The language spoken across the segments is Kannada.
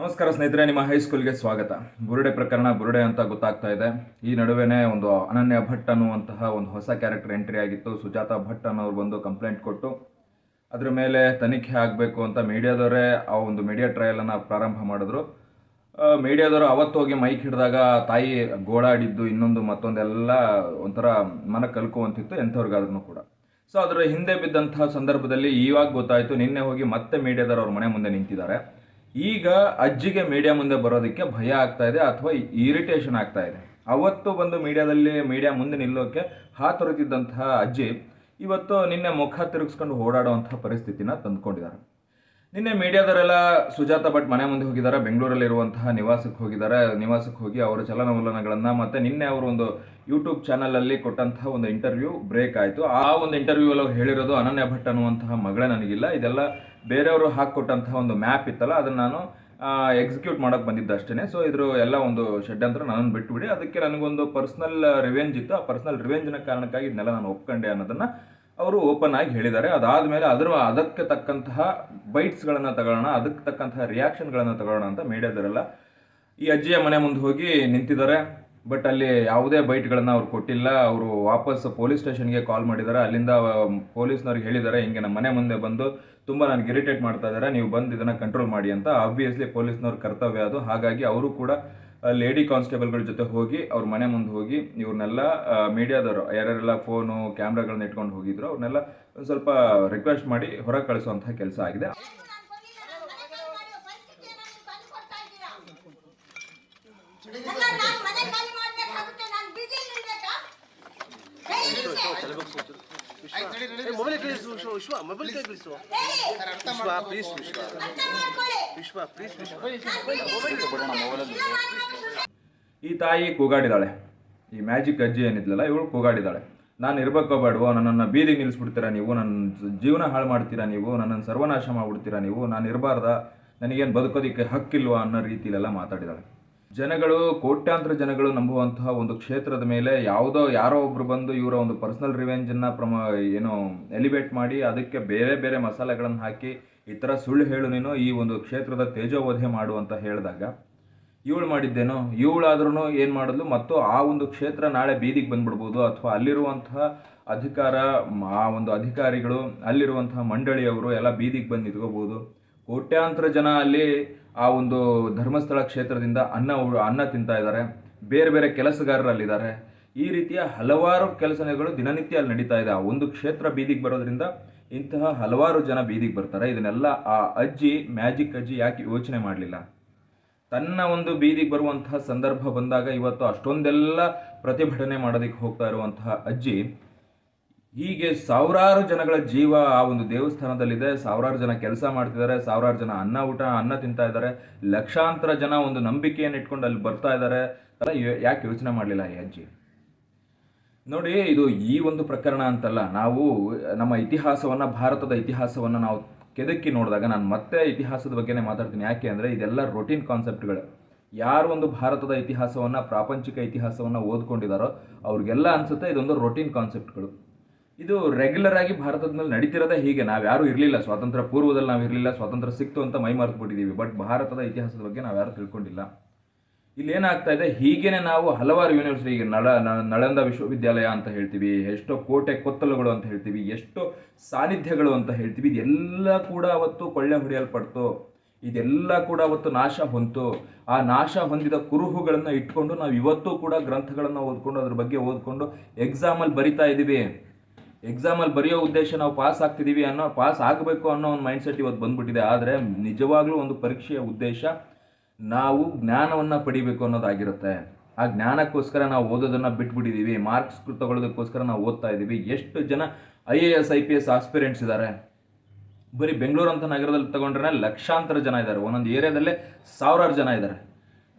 ನಮಸ್ಕಾರ ಸ್ನೇಹಿತರೆ, ನಿಮ್ಮ ಹೈಸ್ಕೂಲ್ಗೆ ಸ್ವಾಗತ. ಬುರುಡೆ ಪ್ರಕರಣ ಬುರುಡೆ ಅಂತ ಗೊತ್ತಾಗ್ತಾ ಇದೆ. ಈ ನಡುವೆನೇ ಒಂದು ಅನನ್ಯ ಭಟ್ ಅನ್ನುವಂತಹ ಒಂದು ಹೊಸ ಕ್ಯಾರೆಕ್ಟರ್ ಎಂಟ್ರಿ ಆಗಿತ್ತು. ಸುಜಾತ ಭಟ್ ಅನ್ನೋರು ಬಂದು ಕಂಪ್ಲೇಂಟ್ ಕೊಟ್ಟು, ಅದ್ರ ಮೇಲೆ ತನಿಖೆ ಆಗಬೇಕು ಅಂತ ಮೀಡಿಯಾದವರೇ ಆ ಒಂದು ಮೀಡಿಯಾ ಟ್ರಯಲನ್ನು ಪ್ರಾರಂಭ ಮಾಡಿದ್ರು. ಮೀಡಿಯಾದವರು ಅವತ್ತು ಹೋಗಿ ಮೈಕ್ ಹಿಡಿದಾಗ ತಾಯಿ ಗೋಳಾಡಿದ್ದು, ಇನ್ನೊಂದು ಮತ್ತೊಂದೆಲ್ಲ ಒಂಥರ ಮನ ಕಲ್ಕುವಂತಿತ್ತು ಎಂಥವ್ರಿಗಾದ್ರೂ ಕೂಡ. ಸೊ ಅದರ ಹಿಂದೆ ಬಿದ್ದಂತಹ ಸಂದರ್ಭದಲ್ಲಿ ಇವಾಗ ಗೊತ್ತಾಯಿತು, ನಿನ್ನೆ ಹೋಗಿ ಮತ್ತೆ ಮೀಡಿಯಾದವರು ಅವ್ರ ಮನೆ ಮುಂದೆ ನಿಂತಿದ್ದಾರೆ. ಈಗ ಅಜ್ಜಿಗೆ ಮೀಡಿಯಾ ಮುಂದೆ ಬರೋದಕ್ಕೆ ಭಯ ಆಗ್ತಾ ಇದೆ ಅಥವಾ ಇರಿಟೇಷನ್ ಆಗ್ತಾ ಇದೆ. ಅವತ್ತು ಬಂದು ಮೀಡಿಯಾದಲ್ಲಿ ಮೀಡಿಯಾ ಮುಂದೆ ನಿಲ್ಲೋಕೆ ಹಾತೊರೆತಿದ್ದಂತಹ ಅಜ್ಜಿ ಇವತ್ತು ನಿನ್ನೆ ಮುಖ ತಿರುಗಿಸ್ಕೊಂಡು ಓಡಾಡುವಂತಹ ಪರಿಸ್ಥಿತಿನ ತಂದ್ಕೊಂಡಿದ್ದಾರೆ. ನಿನ್ನೆ ಮೀಡಿಯಾದವರೆಲ್ಲ ಸುಜಾತ ಭಟ್ ಮನೆ ಮುಂದೆ ಹೋಗಿದ್ದಾರೆ, ಬೆಂಗಳೂರಲ್ಲಿರುವಂತಹ ನಿವಾಸಕ್ಕೆ ಹೋಗಿದ್ದಾರೆ. ನಿವಾಸಕ್ಕೆ ಹೋಗಿ ಅವರ ಚಲನವಲನಗಳನ್ನು ಮತ್ತೆ ನಿನ್ನೆ ಅವರು ಒಂದು ಯೂಟ್ಯೂಬ್ ಚಾನಲಲ್ಲಿ ಕೊಟ್ಟಂತಹ ಒಂದು ಇಂಟರ್ವ್ಯೂ ಬ್ರೇಕ್ ಆಯಿತು. ಆ ಒಂದು ಇಂಟರ್ವ್ಯೂ ಅಲ್ಲಿ ಹೇಳಿರೋದು ಅನನ್ಯ ಭಟ್ ಅನ್ನುವಂತಹ ಮಗಳೇ ನನಗಿಲ್ಲ. ಇದೆಲ್ಲ ಬೇರೆಯವರು ಹಾಕಿಕೊಟ್ಟಂತಹ ಒಂದು ಮ್ಯಾಪ್ ಇತ್ತಲ್ಲ, ಅದನ್ನು ನಾನು ಎಕ್ಸಿಕ್ಯೂಟ್ ಮಾಡೋಕೆ ಬಂದಿದ್ದೆ ಅಷ್ಟೇ ಸೊ ಇದ್ರ ಎಲ್ಲ ಒಂದು ಷಡ್ಯಂತ್ರ ನನ್ನನ್ನು ಬಿಟ್ಬಿಡಿ. ಅದಕ್ಕೆ ನನಗೊಂದು ಪರ್ಸ್ನಲ್ ರಿವೆಂಜ್ ಇತ್ತು. ಆ ಪರ್ಸ್ನಲ್ ರಿವೆಂಜ್ನ ಕಾರಣಕ್ಕಾಗಿ ಇದನ್ನೆಲ್ಲ ನಾನು ಒಪ್ಕೊಂಡೆ ಅನ್ನೋದನ್ನು ಅವರು ಓಪನ್ ಆಗಿ ಹೇಳಿದ್ದಾರೆ. ಅದಾದಮೇಲೆ ಅದರ, ಅದಕ್ಕೆ ತಕ್ಕಂತಹ ಬೈಟ್ಸ್ಗಳನ್ನು ತಗೊಳ್ಳೋಣ, ಅದಕ್ಕೆ ತಕ್ಕಂತಹ ರಿಯಾಕ್ಷನ್ಗಳನ್ನು ತಗೊಳ್ಳೋಣ ಅಂತ ಮೀಡಿಯಾದವರೆಲ್ಲ ಈ ಅಜ್ಜಿಯ ಮನೆ ಮುಂದೆ ಹೋಗಿ ನಿಂತಿದ್ದಾರೆ. ಬಟ್ ಅಲ್ಲಿ ಯಾವುದೇ ಬೈಟ್ಗಳನ್ನು ಅವ್ರು ಕೊಟ್ಟಿಲ್ಲ. ಅವರು ವಾಪಸ್ ಪೊಲೀಸ್ ಸ್ಟೇಷನ್ಗೆ ಕಾಲ್ ಮಾಡಿದ್ದಾರೆ ಅಲ್ಲಿಂದ ಪೊಲೀಸ್ನವ್ರಿಗೆ ಹೇಳಿದ್ದಾರೆ ಹಿಂಗೆ ನಮ್ಮ ಮನೆ ಮುಂದೆ ಬಂದು ತುಂಬ ನನಗೆ ಇರಿಟೇಟ್ ಮಾಡ್ತಾ ಇದ್ದಾರೆ ನೀವು ಬಂದು ಇದನ್ನು ಕಂಟ್ರೋಲ್ ಮಾಡಿ ಅಂತ ಆಬ್ವಿಯಸ್ಲಿ ಪೊಲೀಸ್ನವ್ರ ಕರ್ತವ್ಯ ಅದು. ಹಾಗಾಗಿ ಅವರು ಕೂಡ ಲೇಡಿ ಕಾನ್ಸ್ಟೇಬಲ್ಗಳ ಜೊತೆ ಹೋಗಿ, ಅವ್ರ ಮನೆ ಮುಂದೆ ಹೋಗಿ, ಇವ್ರನ್ನೆಲ್ಲ ಮೀಡಿಯಾದವರು, ಯಾರ್ಯಾರೆಲ್ಲ ಫೋನು ಕ್ಯಾಮ್ರಾಗಳನ್ನ ಇಟ್ಕೊಂಡು ಹೋಗಿದ್ರು, ಅವ್ರನ್ನೆಲ್ಲ ಒಂದು ಸ್ವಲ್ಪ ರಿಕ್ವೆಸ್ಟ್ ಮಾಡಿ ಹೊರಗೆ ಕಳಿಸುವಂತಹ ಕೆಲಸ ಆಗಿದೆ. ಈ ತಾಯಿ ಕೂಗಾಡಿದಾಳೆ. ಈ ಮ್ಯಾಜಿಕ್ ಅಜ್ಜಿ ಏನಿದ್ಲಲ್ಲ, ಇವಳು ಕೂಗಾಡಿದಾಳೆ. ನಾನು ಇರ್ಬೇಕೋ ಬೇಡವೋ, ನನ್ನನ್ನು ಬೀದಿಗೆ ನಿಲ್ಲಿಸ್ಬಿಡ್ತೀರಾ ನೀವು, ನನ್ನ ಜೀವನ ಹಾಳು ಮಾಡ್ತೀರಾ ನೀವು, ನನ್ನನ್ನು ಸರ್ವನಾಶ ಮಾಡ್ಬಿಡ್ತೀರಾ ನೀವು, ನಾನು ಇರಬಾರ್ದ, ನನಗೇನು ಬದುಕೋದಕ್ಕೆ ಹಕ್ಕಿಲ್ವಾ ಅನ್ನೋ ರೀತಿಲೆಲ್ಲ ಮಾತಾಡಿದಾಳೆ. ಜನಗಳು, ಕೋಟ್ಯಾಂತರ ಜನಗಳು ನಂಬುವಂತಹ ಒಂದು ಕ್ಷೇತ್ರದ ಮೇಲೆ ಯಾವುದೋ ಯಾರೋ ಒಬ್ರು ಬಂದು ಇವರ ಒಂದು ಪರ್ಸನಲ್ ರಿವೆಂಜನ್ನು ಪ್ರಮ, ಏನು ಎಲಿವೇಟ್ ಮಾಡಿ ಅದಕ್ಕೆ ಬೇರೆ ಬೇರೆ ಮಸಾಲೆಗಳನ್ನು ಹಾಕಿ ಈ ಥರ ಸುಳ್ಳು ಹೇಳು ನೀನು ಈ ಒಂದು ಕ್ಷೇತ್ರದ ತೇಜೋವಧೆ ಮಾಡು ಅಂತ ಹೇಳಿದಾಗ ಇವಳು ಮಾಡಿದ್ದೇನೋ? ಇವಳಾದ್ರೂ ಏನು ಮಾಡಿದ್ಲು? ಮತ್ತು ಆ ಒಂದು ಕ್ಷೇತ್ರ ನಾಳೆ ಬೀದಿಗೆ ಬಂದ್ಬಿಡ್ಬೋದು ಅಥವಾ ಅಲ್ಲಿರುವಂತಹ ಅಧಿಕಾರ, ಆ ಒಂದು ಅಧಿಕಾರಿಗಳು ಅಲ್ಲಿರುವಂತಹ ಮಂಡಳಿಯವರು ಎಲ್ಲ ಬೀದಿಗೆ ಬಂದು ನಿಂತ್ಕೋಬೋದು ಕೋಟ್ಯಾಂತರ ಜನ ಅಲ್ಲಿ ಆ ಒಂದು ಧರ್ಮಸ್ಥಳ ಕ್ಷೇತ್ರದಿಂದ ಅನ್ನ ಅನ್ನ ತಿಂತಾ ಇದ್ದಾರೆ. ಬೇರೆ ಬೇರೆ ಕೆಲಸಗಾರರಲ್ಲಿದ್ದಾರೆ. ಈ ರೀತಿಯ ಹಲವಾರು ಕೆಲಸಗಳು ದಿನನಿತ್ಯ ಅಲ್ಲಿ ನಡೀತಾ ಇದೆ. ಆ ಒಂದು ಕ್ಷೇತ್ರ ಬೀದಿಗೆ ಬರೋದ್ರಿಂದ ಇಂತಹ ಹಲವಾರು ಜನ ಬೀದಿಗೆ ಬರ್ತಾರೆ. ಇದನ್ನೆಲ್ಲ ಆ ಅಜ್ಜಿ, ಮ್ಯಾಜಿಕ್ ಅಜ್ಜಿ ಯಾಕೆ ಯೋಚನೆ ಮಾಡಲಿಲ್ಲ? ತನ್ನ ಒಂದು ಬೀದಿಗೆ ಬರುವಂತಹ ಸಂದರ್ಭ ಬಂದಾಗ ಇವತ್ತು ಅಷ್ಟೊಂದೆಲ್ಲ ಪ್ರತಿಭಟನೆ ಮಾಡೋದಕ್ಕೆ ಹೋಗ್ತಾ ಇರುವಂತಹ ಅಜ್ಜಿ ಹೀಗೆ ಸಾವಿರಾರು ಜನಗಳ ಜೀವ ಆ ಒಂದು ದೇವಸ್ಥಾನದಲ್ಲಿದೆ. ಸಾವಿರಾರು ಜನ ಕೆಲಸ ಮಾಡ್ತಿದ್ದಾರೆ. ಸಾವಿರಾರು ಜನ ಅನ್ನ ಊಟ, ಅನ್ನ ತಿಂತಾ ಇದ್ದಾರೆ. ಲಕ್ಷಾಂತರ ಜನ ಒಂದು ನಂಬಿಕೆಯನ್ನು ಇಟ್ಕೊಂಡು ಅಲ್ಲಿ ಬರ್ತಾ ಇದ್ದಾರೆ. ಅಲ್ಲ ಯಾಕೆ ಯೋಚನೆ ಮಾಡಲಿಲ್ಲ ಈ ಅಜ್ಜಿ? ನೋಡಿ, ಇದು ಈ ಒಂದು ಪ್ರಕರಣ ಅಂತಲ್ಲ. ನಾವು ನಮ್ಮ ಇತಿಹಾಸವನ್ನ, ಭಾರತದ ಇತಿಹಾಸವನ್ನ ನಾವು ಕೆದಕ್ಕಿ ನೋಡಿದಾಗ ನಾನು ಮತ್ತೆ ಇತಿಹಾಸದ ಬಗ್ಗೆನೇ ಮಾತಾಡ್ತೀನಿ. ಯಾಕೆ ಅಂದರೆ ಇದೆಲ್ಲ ರೊಟೀನ್ ಕಾನ್ಸೆಪ್ಟ್ಗಳು ಯಾರು ಒಂದು ಭಾರತದ ಇತಿಹಾಸವನ್ನ, ಪ್ರಾಪಂಚಿಕ ಇತಿಹಾಸವನ್ನ ಓದ್ಕೊಂಡಿದ್ದಾರೋ ಅವ್ರಿಗೆಲ್ಲ ಅನ್ಸುತ್ತೆ ಇದೊಂದು ರೊಟೀನ್ ಕಾನ್ಸೆಪ್ಟ್ಗಳು ಇದು ರೆಗ್ಯುಲರ್ ಆಗಿ ಭಾರತದ ಮೇಲೆ ನಡೀತಿರೋದೇ ಹೀಗೆ. ನಾವು ಯಾರೂ ಇರಲಿಲ್ಲ. ಸ್ವಾತಂತ್ರ್ಯ ಪೂರ್ವದಲ್ಲಿ ನಾವು ಇರಲಿಲ್ಲ. ಸ್ವಾತಂತ್ರ್ಯ ಸಿಕ್ತು ಅಂತ ಮೈ ಮರೆತುಬಿಟ್ಟಿದ್ದೀವಿ ಬಟ್ ಭಾರತದ ಇತಿಹಾಸದ ಬಗ್ಗೆ ನಾವು ಯಾರು ತಿಳ್ಕೊಂಡಿಲ್ಲ. ಇಲ್ಲಿ ಏನಾಗ್ತಾ ಇದೆ? ಹೀಗೇನೆ ನಾವು ಹಲವಾರು ಯೂನಿವರ್ಸಿಟಿ ನಳ ನಳಂದ ವಿಶ್ವವಿದ್ಯಾಲಯ ಅಂತ ಹೇಳ್ತೀವಿ. ಎಷ್ಟೋ ಕೋಟೆ ಕೊತ್ತಲುಗಳು ಅಂತ ಹೇಳ್ತೀವಿ. ಎಷ್ಟೋ ಸಾನ್ನಿಧ್ಯಗಳು ಅಂತ ಹೇಳ್ತೀವಿ. ಇದೆಲ್ಲ ಕೂಡ ಅವತ್ತು ಕೊಳ್ಳೆ ಹೊಡೆಯಲ್ಪಡ್ತು. ಇದೆಲ್ಲ ಕೂಡ ಅವತ್ತು ನಾಶ ಹೊಂತು. ಆ ನಾಶ ಹೊಂದಿದ ಕುರುಹುಗಳನ್ನು ಇಟ್ಕೊಂಡು ನಾವು ಇವತ್ತು ಕೂಡ ಗ್ರಂಥಗಳನ್ನು ಓದ್ಕೊಂಡು ಅದ್ರ ಬಗ್ಗೆ ಓದ್ಕೊಂಡು ಎಕ್ಸಾಮಲ್ಲಿ ಬರಿತಾ ಇದ್ದೀವಿ ಎಕ್ಸಾಮಲ್ಲಿ ಬರೆಯೋ ಉದ್ದೇಶ ನಾವು ಪಾಸ್ ಆಗ್ತಿದ್ದೀವಿ ಅನ್ನೋ ಪಾಸ್ ಆಗಬೇಕು ಅನ್ನೋ ಒಂದು ಮೈಂಡ್ಸೆಟ್ ಇವತ್ತು ಬಂದ್ಬಿಟ್ಟಿದೆ. ಆದರೆ ನಿಜವಾಗ್ಲೂ ಒಂದು ಪರೀಕ್ಷೆಯ ಉದ್ದೇಶ ನಾವು ಜ್ಞಾನವನ್ನು ಪಡಿಬೇಕು ಅನ್ನೋದಾಗಿರುತ್ತೆ. ಆ ಜ್ಞಾನಕ್ಕೋಸ್ಕರ ನಾವು ಓದೋದನ್ನು ಬಿಟ್ಬಿಟ್ಟಿದ್ದೀವಿ ಮಾರ್ಕ್ಸ್ ತಗೊಳ್ಳೋದಕ್ಕೋಸ್ಕರ ನಾವು ಓದ್ತಾ ಇದ್ದೀವಿ ಎಷ್ಟು ಜನ I A S I P S aspirants ಇದ್ದಾರೆ ಬರೀ ಬೆಂಗಳೂರು ಅಂತ ನಗರದಲ್ಲಿ ತಗೊಂಡ್ರೆ ಲಕ್ಷಾಂತರ ಜನ ಇದ್ದಾರೆ ಒಂದೊಂದು ಏರಿಯಾದಲ್ಲೇ ಸಾವಿರಾರು ಜನ ಇದ್ದಾರೆ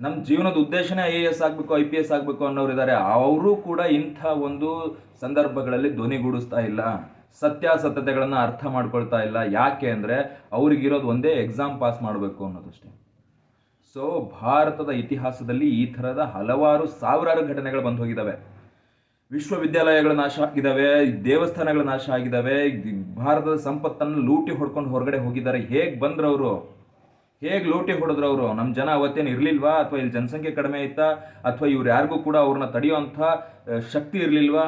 ನಮ್ಮ ಜೀವನದ ಉದ್ದೇಶನೇ ಐ ಎ ಎಸ್ ಆಗಬೇಕು ಐ ಪಿ ಎಸ್ ಆಗಬೇಕು ಅನ್ನೋರು ಇದ್ದಾರೆ ಅವರು ಕೂಡ ಇಂಥ ಒಂದು ಸಂದರ್ಭಗಳಲ್ಲಿ ಧ್ವನಿಗೂಡಿಸ್ತಾ ಇಲ್ಲ. ಸತ್ಯಾಸತ್ಯತೆಗಳನ್ನು ಅರ್ಥ ಮಾಡ್ಕೊಳ್ತಾ ಇಲ್ಲ. ಯಾಕೆ ಅಂದರೆ ಅವ್ರಿಗಿರೋದು ಒಂದೇ ಎಕ್ಸಾಮ್ ಪಾಸ್ ಮಾಡಬೇಕು ಅನ್ನೋದಷ್ಟೇ. ಸೊ ಭಾರತದ ಇತಿಹಾಸದಲ್ಲಿ ಈ ಥರದ ಹಲವಾರು ಸಾವಿರಾರು ಘಟನೆಗಳು ಬಂದು ಹೋಗಿದ್ದಾವೆ ವಿಶ್ವವಿದ್ಯಾಲಯಗಳು ನಾಶ ಆಗಿದ್ದಾವೆ ದೇವಸ್ಥಾನಗಳು ನಾಶ ಆಗಿದ್ದಾವೆ ಭಾರತದ ಸಂಪತ್ತನ್ನು ಲೂಟಿ ಹೊಡ್ಕೊಂಡು ಹೊರಗಡೆ ಹೋಗಿದ್ದಾರೆ. ಹೇಗೆ ಬಂದ್ರವರು ಹೇಗೆ ಲೋಟೆ ಹೊಡೆದ್ರು ಅವರು? ನಮ್ಮ ಜನ ಅವತ್ತೇನು ಇರಲಿಲ್ವಾ? ಅಥವಾ ಇಲ್ಲಿ ಜನಸಂಖ್ಯೆ ಕಡಿಮೆ ಇತ್ತಾ? ಅಥವಾ ಇವ್ರು ಯಾರಿಗೂ ಕೂಡ ಅವ್ರನ್ನ ತಡೆಯುವಂಥ ಶಕ್ತಿ ಇರಲಿಲ್ವಾ?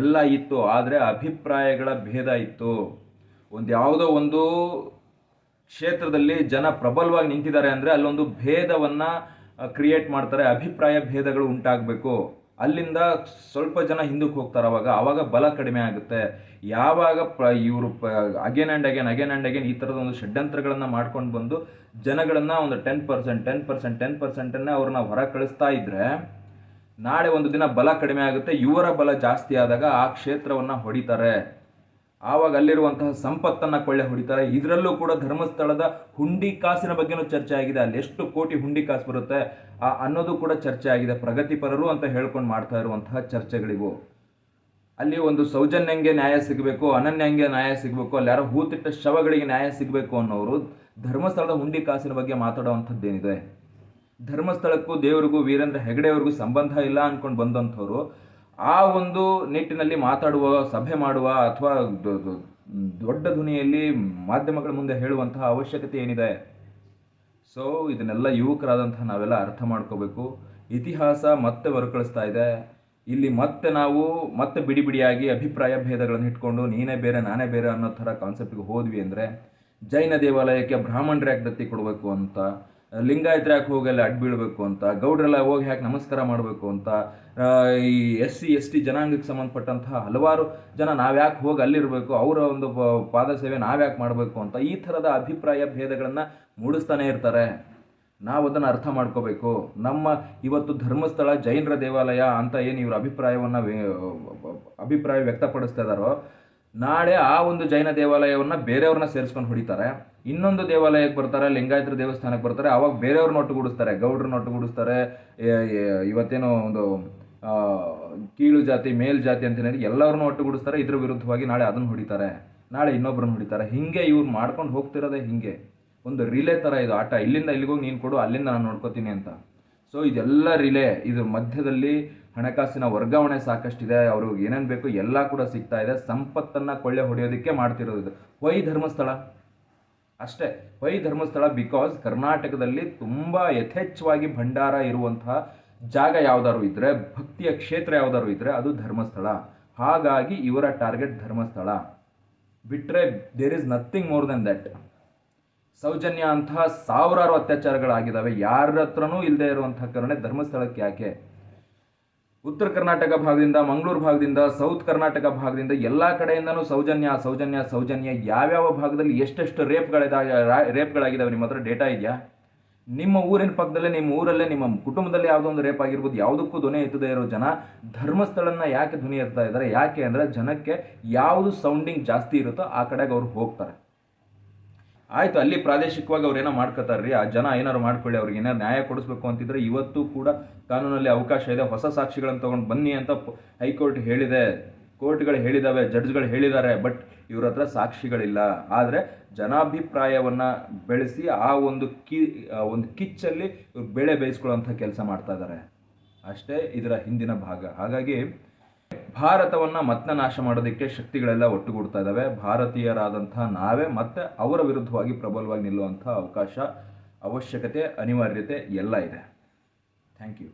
ಎಲ್ಲ ಇತ್ತು, ಆದರೆ ಅಭಿಪ್ರಾಯಗಳ ಭೇದ ಇತ್ತು. ಒಂದು ಯಾವುದೋ ಒಂದು ಕ್ಷೇತ್ರದಲ್ಲಿ ಜನ ಪ್ರಬಲವಾಗಿ ನಿಂತಿದ್ದಾರೆ ಅಂದರೆ ಅಲ್ಲೊಂದು ಭೇದವನ್ನು ಕ್ರಿಯೇಟ್ ಮಾಡ್ತಾರೆ, ಅಭಿಪ್ರಾಯ ಭೇದಗಳು ಉಂಟಾಗಬೇಕು. ಅಲ್ಲಿಂದ ಸ್ವಲ್ಪ ಜನ ಹಿಂದಕ್ಕೆ ಹೋಗ್ತಾರೆ ಅವಾಗ. ಆವಾಗ ಬಲ ಕಡಿಮೆ ಆಗುತ್ತೆ. ಯಾವಾಗ ಪ ಇವರು again and again again and again ಈ ಥರದ ಒಂದು ಷಡ್ಯಂತ್ರಗಳನ್ನು ಮಾಡ್ಕೊಂಡು ಬಂದು ಜನಗಳನ್ನು ಒಂದು ten percent ten percent ten ಪರ್ಸೆಂಟನ್ನೇ ಅವ್ರನ್ನ ಹೊರ ಕಳಿಸ್ತಾ ಇದ್ದರೆ ನಾಳೆ ಒಂದು ದಿನ ಬಲ ಕಡಿಮೆ ಆಗುತ್ತೆ. ಇವರ ಬಲ ಜಾಸ್ತಿ ಆದಾಗ ಆ ಕ್ಷೇತ್ರವನ್ನು ಹೊಡಿತಾರೆ. ಆವಾಗ ಅಲ್ಲಿರುವಂತಹ ಸಂಪತ್ತನ್ನು ಕೊಳ್ಳೆ ಹೊಡಿತಾರೆ. ಇದರಲ್ಲೂ ಕೂಡ ಧರ್ಮಸ್ಥಳದ ಹುಂಡಿ ಕಾಸಿನ ಬಗ್ಗೆನೂ ಚರ್ಚೆ ಆಗಿದೆ. ಅಲ್ಲಿ ಎಷ್ಟು ಕೋಟಿ ಹುಂಡಿ ಕಾಸು ಬರುತ್ತೆ, ಆ ಅನ್ನೋದು ಕೂಡ ಚರ್ಚೆ ಆಗಿದೆ. ಪ್ರಗತಿಪರರು ಅಂತ ಹೇಳ್ಕೊಂಡು ಮಾಡ್ತಾ ಇರುವಂತಹ ಚರ್ಚೆಗಳಿವು. ಅಲ್ಲಿ ಒಂದು ಸೌಜನ್ಯಂಗೆ ನ್ಯಾಯ ಸಿಗಬೇಕು, ಅನನ್ಯಂಗೆ ನ್ಯಾಯ ಸಿಗಬೇಕು, ಅಲ್ಲಿ ಯಾರೋ ಹೂತಿಟ್ಟ ಶವಗಳಿಗೆ ನ್ಯಾಯ ಸಿಗಬೇಕು ಅನ್ನೋರು ಧರ್ಮಸ್ಥಳದ ಹುಂಡಿ ಕಾಸಿನ ಬಗ್ಗೆ ಮಾತಾಡುವಂಥದ್ದೇನಿದೆ? ಧರ್ಮಸ್ಥಳಕ್ಕೂ ದೇವರಿಗೂ, ವೀರೇಂದ್ರ ಹೆಗಡೆಯವ್ರಿಗೂ ಸಂಬಂಧ ಇಲ್ಲ ಅಂದ್ಕೊಂಡು ಬಂದಂಥವ್ರು ಆ ಒಂದು ನಿಟ್ಟಿನಲ್ಲಿ ಮಾತಾಡುವ, ಸಭೆ ಮಾಡುವ ಅಥವಾ ದೊಡ್ಡ ಧ್ವನಿಯಲ್ಲಿ ಮಾಧ್ಯಮಗಳ ಮುಂದೆ ಹೇಳುವಂತಹ ಅವಶ್ಯಕತೆ ಏನಿದೆ? ಸೊ ಇದನ್ನೆಲ್ಲ ಯುವಕರಾದಂತಹ ನಾವೆಲ್ಲ ಅರ್ಥ ಮಾಡ್ಕೋಬೇಕು. ಇತಿಹಾಸ ಮತ್ತೆ ಮರುಕಳಿಸ್ತಾ ಇದೆ. ಇಲ್ಲಿ ಮತ್ತೆ ನಾವು ಮತ್ತೆ ಬಿಡಿ ಬಿಡಿಯಾಗಿ ಅಭಿಪ್ರಾಯ ಭೇದಗಳನ್ನು ಇಟ್ಕೊಂಡು ನೀನೇ ಬೇರೆ, ನಾನೇ ಬೇರೆ ಅನ್ನೋ ಥರ ಕಾನ್ಸೆಪ್ಟ್ಗೆ ಹೋದ್ವಿ ಅಂದರೆ ಜೈನ ದೇವಾಲಯಕ್ಕೆ ಬ್ರಾಹ್ಮಣರ ದತ್ತಿ ಕೊಡಬೇಕು ಅಂತ ಲಿಂಗಾಯತ್ರ ಯಾಕೆ ಹೋಗಿ ಅಲ್ಲಿ ಅಡ್ಬೀಳ್ಬೇಕು ಅಂತ, ಗೌಡ್ರೆಲ್ಲ ಹೋಗಿ ಯಾಕೆ ನಮಸ್ಕಾರ ಮಾಡಬೇಕು ಅಂತ ಈ ಎಸ್ ಸಿ ಎಸ್ ಟಿ ಜನಾಂಗಕ್ಕೆ ಸಂಬಂಧಪಟ್ಟಂತಹ ಹಲವಾರು ಜನ ನಾವ್ಯಾಕೆ ಹೋಗಿ ಅಲ್ಲಿರಬೇಕು, ಅವರ ಒಂದು ಪಾದ ಸೇವೆ ನಾವ್ಯಾಕೆ ಮಾಡಬೇಕು ಅಂತ ಈ ಥರದ ಅಭಿಪ್ರಾಯ ಭೇದಗಳನ್ನು ಮೂಡಿಸ್ತಾನೆ ಇರ್ತಾರೆ. ನಾವು ಅದನ್ನು ಅರ್ಥ ಮಾಡ್ಕೋಬೇಕು. ನಮ್ಮ ಇವತ್ತು ಧರ್ಮಸ್ಥಳ ಜೈನರ ದೇವಾಲಯ ಅಂತ ಏನು ಇವ್ರ ಅಭಿಪ್ರಾಯವನ್ನು ಅಭಿಪ್ರಾಯ ವ್ಯಕ್ತಪಡಿಸ್ತಾ ಇದ್ದಾರೋ ನಾಳೆ ಆ ಒಂದು ಜೈನ ದೇವಾಲಯವನ್ನು ಬೇರೆಯವ್ರನ್ನ ಸೇರಿಸ್ಕೊಂಡು ಹೊಡಿತಾರೆ. ಇನ್ನೊಂದು ದೇವಾಲಯಕ್ಕೆ ಬರ್ತಾರೆ, ಲಿಂಗಾಯತರ ದೇವಸ್ಥಾನಕ್ಕೆ ಬರ್ತಾರೆ. ಅವಾಗ ಬೇರೆಯವ್ರನ್ನ ಒಟ್ಟುಗೂಡಿಸ್ತಾರೆ, ಗೌಡ್ರನ್ನ ಒಟ್ಟುಗೂಡಿಸ್ತಾರೆ. ಇವತ್ತೇನೋ ಒಂದು ಕೀಳು ಜಾತಿ, ಮೇಲ್ ಜಾತಿ ಅಂತ ಏನಿದೆ, ಎಲ್ಲರನ್ನೂ ಒಟ್ಟುಗೂಡಿಸ್ತಾರೆ. ಇದ್ರ ವಿರುದ್ಧವಾಗಿ ನಾಳೆ ಅದನ್ನು ಹೊಡಿತಾರೆ. ನಾಳೆ ಇನ್ನೊಬ್ಬರನ್ನ ಹೊಡಿತಾರೆ. ಹಿಂಗೆ ಇವ್ರು ಮಾಡ್ಕೊಂಡು ಹೋಗ್ತಿರೋದೇ ಹಿಂಗೆ. ಒಂದು ರಿಲೇ ಥರ ಇದು ಆಟ. ಇಲ್ಲಿಂದ ಇಲ್ಲಿಗೋಗಿ ನೀನು ಕೊಡು, ಅಲ್ಲಿಂದ ನಾನು ನೋಡ್ಕೋತೀನಿ ಅಂತ. ಸೊ ಇದೆಲ್ಲ ರಿಲೇ. ಇದ್ರ ಮಧ್ಯದಲ್ಲಿ ಹಣಕಾಸಿನ ವರ್ಗಾವಣೆ ಸಾಕಷ್ಟಿದೆ, ಅವರು ಏನೇನು ಬೇಕು ಎಲ್ಲ ಕೂಡ ಸಿಗ್ತಾ ಇದೆ. ಸಂಪತ್ತನ್ನು ಕೊಳ್ಳೆ ಹೊಡೆಯೋದಕ್ಕೆ ಮಾಡ್ತಿರೋದು ವೈ ಧರ್ಮಸ್ಥಳ? ಅಷ್ಟೇ. ವೈ ಧರ್ಮಸ್ಥಳ ಬಿಕಾಸ್ ಕರ್ನಾಟಕದಲ್ಲಿ ತುಂಬ ಯಥೇಚ್ಛವಾಗಿ ಭಂಡಾರ ಇರುವಂತಹ ಜಾಗ ಯಾವುದಾದ್ರು ಇದ್ದರೆ ಭಕ್ತಿಯ ಕ್ಷೇತ್ರ ಯಾವುದಾದ್ರು ಇದ್ದರೆ ಅದು ಧರ್ಮಸ್ಥಳ. ಹಾಗಾಗಿ ಇವರ ಟಾರ್ಗೆಟ್ ಧರ್ಮಸ್ಥಳ. ಬಿಟ್ಟರೆ there is nothing more than that Soujanya ಅಂತಹ ಸಾವಿರಾರು ಅತ್ಯಾಚಾರಗಳಾಗಿದ್ದಾವೆ ಯಾರ ಹತ್ರನೂ ಇಲ್ಲದೆ ಇರುವಂತಹ ಕಾರಣ ಧರ್ಮಸ್ಥಳಕ್ಕೆ ಯಾಕೆ? ಉತ್ತರ ಕರ್ನಾಟಕ ಭಾಗದಿಂದ, ಮಂಗಳೂರು ಭಾಗದಿಂದ, ಸೌತ್ ಕರ್ನಾಟಕ ಭಾಗದಿಂದ ಎಲ್ಲ ಕಡೆಯಿಂದನೂ ಸೌಜನ್ಯ ಸೌಜನ್ಯ ಸೌಜನ್ಯ ಯಾವ್ಯಾವ ಭಾಗದಲ್ಲಿ ಎಷ್ಟೆಷ್ಟು ರೇಪ್ಗಳಿದಾವೆ ರೇಪ್ಗಳಾಗಿದ್ದಾವೆ ನಿಮ್ಮ ಹತ್ರ ಡೇಟಾ ಇದೆಯಾ? ನಿಮ್ಮ ಊರಿನ ಪಕ್ಕದಲ್ಲೇ, ನಿಮ್ಮ ಊರಲ್ಲೇ, ನಿಮ್ಮ ಕುಟುಂಬದಲ್ಲಿ ಯಾವುದೋ ಒಂದು ರೇಪ್ ಆಗಿರ್ಬೋದು, ಯಾವುದಕ್ಕೂ ಧ್ವನಿ ಎತ್ತದೇ ಇರೋ ಜನ ಧರ್ಮಸ್ಥಳನ ಯಾಕೆ ಧ್ವನಿ ಎತ್ತಾ ಇದ್ದಾರೆ? ಯಾಕೆ ಅಂದರೆ ಜನಕ್ಕೆ ಯಾವುದು ಸೌಂಡಿಂಗ್ ಜಾಸ್ತಿ ಇರುತ್ತೋ ಆ ಕಡೆಗೆ ಅವ್ರು ಹೋಗ್ತಾರೆ. ಆಯ್ತು, ಅಲ್ಲಿ ಪ್ರಾದೇಶಿಕವಾಗಿ ಅವ್ರು ಏನೋ ಮಾಡ್ಕೊತಾರ್ರಿ, ಆ ಜನ ಏನಾರು ಮಾಡ್ಕೊಳ್ಳಿ, ಅವ್ರಿಗೆ ಏನಾರು ನ್ಯಾಯ ಕೊಡಿಸ್ಬೇಕು ಅಂತಿದ್ರೆ ಇವತ್ತು ಕೂಡ ಕಾನೂನಲ್ಲಿ ಅವಕಾಶ ಇದೆ, ಹೊಸ ಸಾಕ್ಷಿಗಳನ್ನು ತಗೊಂಡು ಬನ್ನಿ ಅಂತ ಹೈಕೋರ್ಟ್ ಹೇಳಿದೆ. ಕೋರ್ಟ್ಗಳು ಹೇಳಿದಾವೆ, ಜಡ್ಜ್ಗಳು ಹೇಳಿದ್ದಾರೆ, ಬಟ್ ಇವ್ರ ಹತ್ರ ಸಾಕ್ಷಿಗಳಿಲ್ಲ. ಆದರೆ ಜನಾಭಿಪ್ರಾಯವನ್ನು ಬೆಳೆಸಿ ಆ ಒಂದು ಕಿ ಒಂದು ಕಿಚ್ಚಲ್ಲಿ ಇವ್ರು ಬೆಳೆ ಬೇಯಿಸ್ಕೊಳ್ಳೋಂಥ ಕೆಲಸ ಮಾಡ್ತಾ ಇದ್ದಾರೆ ಅಷ್ಟೇ ಇದರ ಹಿಂದಿನ ಭಾಗ. ಹಾಗಾಗಿ ಭಾರತವನ್ನ ಮತ್ತೆ ನಾಶ ಮಾಡೋದಕ್ಕೆ ಶಕ್ತಿಗಳೆಲ್ಲ ಒಟ್ಟುಗೂಡ್ತಾ ಇದ್ದಾವೆ ಭಾರತೀಯರಾದಂತಹ ನಾವೇ ಮತ್ತೆ ಅವರ ವಿರುದ್ಧವಾಗಿ ಪ್ರಬಲವಾಗಿ ನಿಲ್ಲುವಂಥ ಅವಕಾಶ, ಅವಶ್ಯಕತೆ, ಅನಿವಾರ್ಯತೆ ಎಲ್ಲ ಇದೆ. Thank you